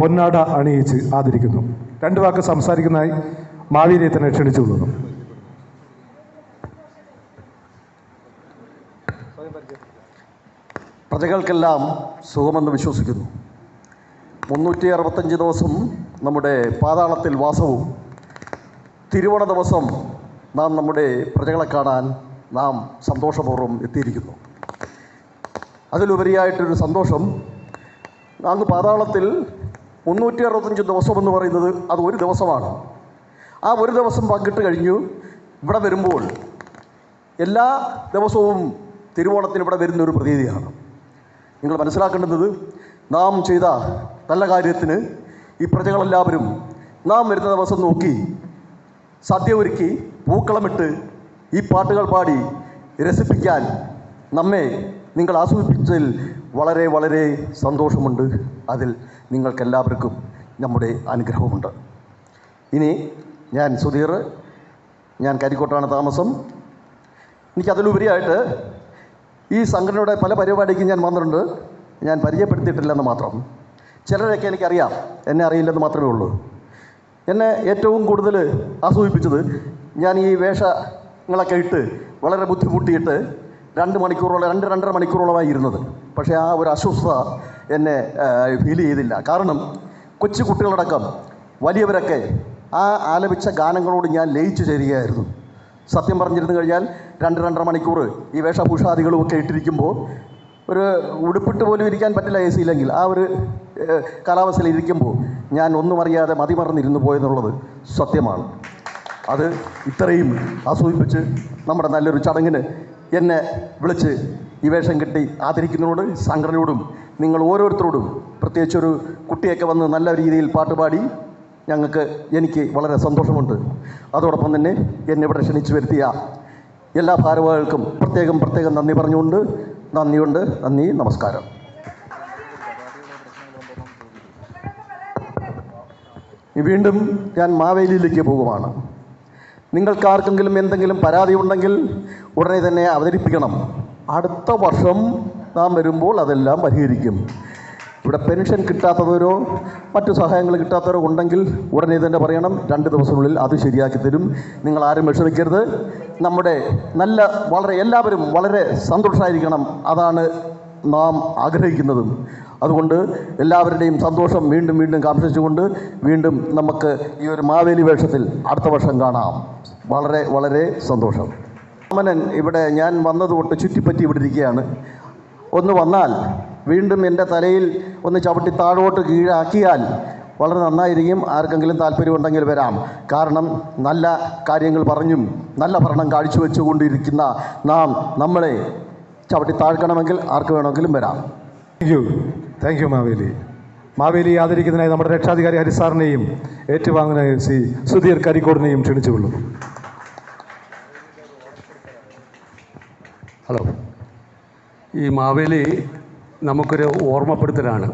പൊന്നാട അണിയിച്ച് ആദരിക്കുന്നു. രണ്ട് വാക്ക് സംസാരിക്കുന്നതായി മാവേലിയെ തന്നെ ക്ഷണിച്ചുകൊള്ളുന്നു പ്രജകൾക്കെല്ലാം സുഖമെന്ന് വിശ്വസിക്കുന്നു. മുന്നൂറ്റി അറുപത്തഞ്ച് ദിവസം നമ്മുടെ പാതാളത്തിൽ വാസവും തിരുവോണ ദിവസം നാം നമ്മുടെ പ്രജകളെ കാണാൻ നാം സന്തോഷപൂർവം എത്തിയിരിക്കുന്നു. അതിലുപരിയായിട്ടൊരു സന്തോഷം അന്ന് പാതാളത്തിൽ മുന്നൂറ്റി അറുപത്തഞ്ച് ദിവസം എന്ന് പറയുന്നത് അത് ഒരു ദിവസമാണ്. ആ ഒരു ദിവസം പങ്കിട്ട് കഴിഞ്ഞു. ഇവിടെ വരുമ്പോൾ എല്ലാ ദിവസവും തിരുവോണത്തിന് ഇവിടെ വരുന്ന ഒരു പ്രതീതിയാണ്. നിങ്ങൾ മനസ്സിലാക്കേണ്ടത് നാം ചെയ്ത നല്ല കാര്യത്തിന് ഈ പ്രജകളെല്ലാവരും നാം വരുന്ന ദിവസം നോക്കി സദ്യ ഒരുക്കി പൂക്കളമിട്ട് ഈ പാട്ടുകൾ പാടി രസിപ്പിക്കാൻ നമ്മെ നിങ്ങൾ ആസ്വദിപ്പിച്ചതിൽ വളരെ വളരെ സന്തോഷമുണ്ട്. അതിൽ നിങ്ങൾക്കെല്ലാവർക്കും നമ്മുടെ അനുഗ്രഹമുണ്ട്. ഇനി ഞാൻ സുധീർ ഞാൻ കരിക്കോട്ടാണ് താമസം. എനിക്കതിലുപരിയായിട്ട് ഈ സംഘടനയുടെ പല പരിപാടിക്കും ഞാൻ വന്നിട്ടുണ്ട്. ഞാൻ പരിചയപ്പെടുത്തിയിട്ടില്ലെന്ന് മാത്രം. ചിലരൊക്കെ എനിക്കറിയാം. എന്നെ അറിയില്ലെന്ന് മാത്രമേ ഉള്ളൂ. എന്നെ ഏറ്റവും കൂടുതൽ ആസ്വദിപ്പിച്ചത് ഞാൻ ഈ വേഷങ്ങളൊക്കെ ഇട്ട് വളരെ ബുദ്ധിമുട്ടിയിട്ട് രണ്ട് മണിക്കൂറോളം രണ്ട് രണ്ടര മണിക്കൂറോളമായി ഇരുന്നത്. പക്ഷേ ആ ഒരു അസ്വസ്ഥത എന്നെ ഫീൽ ചെയ്തില്ല. കാരണം കൊച്ചു കുട്ടികളടക്കം വലിയവരൊക്കെ ആ ആലപിച്ച ഗാനങ്ങളോട് ഞാൻ ലയിച്ചു ചേരുകയായിരുന്നു. സത്യം പറഞ്ഞിരുന്നു കഴിഞ്ഞാൽ രണ്ട് രണ്ടര മണിക്കൂർ ഈ വേഷഭൂഷാദികളും ഒക്കെ ഇട്ടിരിക്കുമ്പോൾ ഒരു ഉടുപ്പിട്ട് പോലും ഇരിക്കാൻ പറ്റില്ല എ സിയില്ലെങ്കിൽ ആ ഒരു കാലാവസ്ഥയിൽ ഇരിക്കുമ്പോൾ ഞാൻ ഒന്നും അറിയാതെ മതിമറന്നിരുന്നു പോയെന്നുള്ളത് സത്യമാണ്. അത് ഇത്രയും ആസ്വദിപ്പിച്ച് നമ്മുടെ നല്ലൊരു ചടങ്ങിന് എന്നെ വിളിച്ച് ഈ വേഷം കെട്ടി ആദരിക്കുന്നതിനോട് സംഘടനയോടും നിങ്ങൾ ഓരോരുത്തരോടും പ്രത്യേകിച്ച് ഒരു കുട്ടിയൊക്കെ വന്ന് നല്ല രീതിയിൽ പാട്ടുപാടി ഞങ്ങൾക്ക് എനിക്ക് വളരെ സന്തോഷമുണ്ട്. അതോടൊപ്പം തന്നെ എന്നെ ഇവിടെ ക്ഷണിച്ചു വരുത്തിയ എല്ലാ ഭാരവാഹികൾക്കും പ്രത്യേകം പ്രത്യേകം നന്ദി പറഞ്ഞുകൊണ്ട് നന്ദിയുണ്ട്. നന്ദി നമസ്കാരം. വീണ്ടും ഞാൻ മാവേലിയിലേക്ക് പോകുവാണ്. നിങ്ങൾക്കാർക്കെങ്കിലും എന്തെങ്കിലും പരാതി ഉണ്ടെങ്കിൽ ഉടനെ തന്നെ അവതരിപ്പിക്കണം. അടുത്ത വർഷം നാം വരുമ്പോൾ അതെല്ലാം പരിഹരിക്കും. ഇവിടെ പെൻഷൻ കിട്ടാത്തവരോ മറ്റു സഹായങ്ങൾ കിട്ടാത്തവരോ ഉണ്ടെങ്കിൽ ഉടനെ തന്നെ പറയണം രണ്ട് ദിവസത്തിനുള്ളിൽ അത് ശരിയാക്കി തരും. നിങ്ങൾ ആരും വിഷമിക്കരുത്. നമ്മുടെ നല്ല വളരെ എല്ലാവരും വളരെ സന്തോഷമായിരിക്കണം അതാണ് നാം ആഗ്രഹിക്കുന്നതും. അതുകൊണ്ട് എല്ലാവരുടെയും സന്തോഷം വീണ്ടും വീണ്ടും കാംക്ഷിച്ചുകൊണ്ട് വീണ്ടും നമുക്ക് ഈ ഒരു മാവേലി വേഷത്തിൽ അടുത്ത വർഷം കാണാം. വളരെ വളരെ സന്തോഷം. രാമനൻ ഇവിടെ ഞാൻ വന്നത് തൊട്ട് ചുറ്റിപ്പറ്റി ഇവിടെ ഇരിക്കുകയാണ്. ഒന്ന് വന്നാൽ വീണ്ടും എന്റെ തലയിൽ ഒന്ന് ചവിട്ടി താഴോട്ട് കീഴാക്കിയാൽ വളരെ നന്നായിരിക്കും. ആർക്കെങ്കിലും താല്പര്യമുണ്ടെങ്കിൽ വരാം. കാരണം നല്ല കാര്യങ്ങൾ പറഞ്ഞും നല്ല ഭരണം കാഴ്ചവെച്ചുകൊണ്ടിരിക്കുന്ന നാം നമ്മളെ ചവിട്ടി താഴ്ക്കണമെങ്കിൽ ആർക്ക് വേണമെങ്കിലും വരാം. Thank you Maveli. മാവേലി ആദരിക്കുന്നതിനായി നമ്മുടെ രക്ഷാധികാരി ഹരിസാറിനെയും ഏറ്റുവാങ്ങുന്നതിനായി സി സുധീർ കരിക്കോടിനെയും ക്ഷണിച്ചുകൊള്ളുന്നു ഹലോ ഈ മാവേലി നമുക്കൊരു ഓർമ്മപ്പെടുത്തലാണ്.